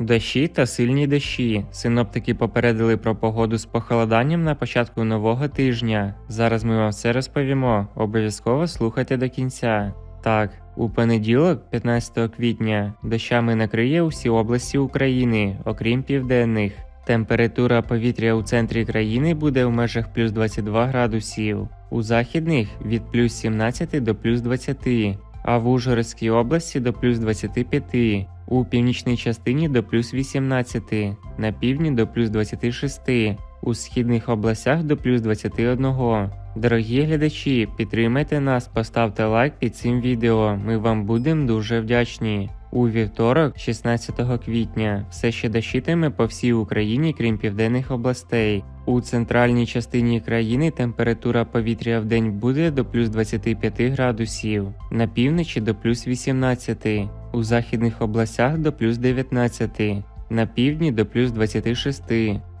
Дощі та сильні дощі. Синоптики попередили про погоду з похолоданням на початку нового тижня. Зараз ми вам все розповімо. Обов'язково слухайте до кінця. Так, у понеділок, 15 квітня, дощами накриє усі області України, окрім південних. Температура повітря у центрі країни буде в межах плюс 22 градусів, у західних від плюс 17 до плюс 20, а в Ужгородській області до плюс 25, у північній частині до плюс 18, на півдні до плюс 26, у східних областях до плюс 21. Дорогі глядачі, підтримайте нас, поставте лайк під цим відео. Ми вам будемо дуже вдячні. У вівторок, 16 квітня, все ще дощитиме по всій Україні, крім південних областей. У центральній частині країни температура повітря в день буде до плюс 25 градусів, на півночі до плюс 18, у західних областях до плюс 19, на півдні до плюс 26,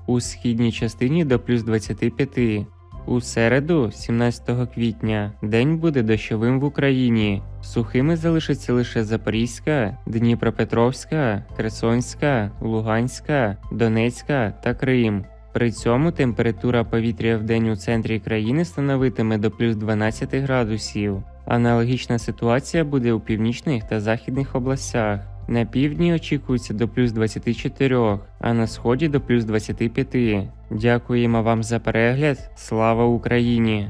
у східній частині до плюс 25. У середу, 17 квітня, день буде дощовим в Україні. Сухими залишаться лише Запорізька, Дніпропетровська, Херсонська, Луганська, Донецька та Крим. При цьому температура повітря в день у центрі країни становитиме до плюс 12 градусів. Аналогічна ситуація буде у північних та західних областях. На півдні очікується до плюс 24, а на сході до плюс 25. Дякуємо вам за перегляд. Слава Україні!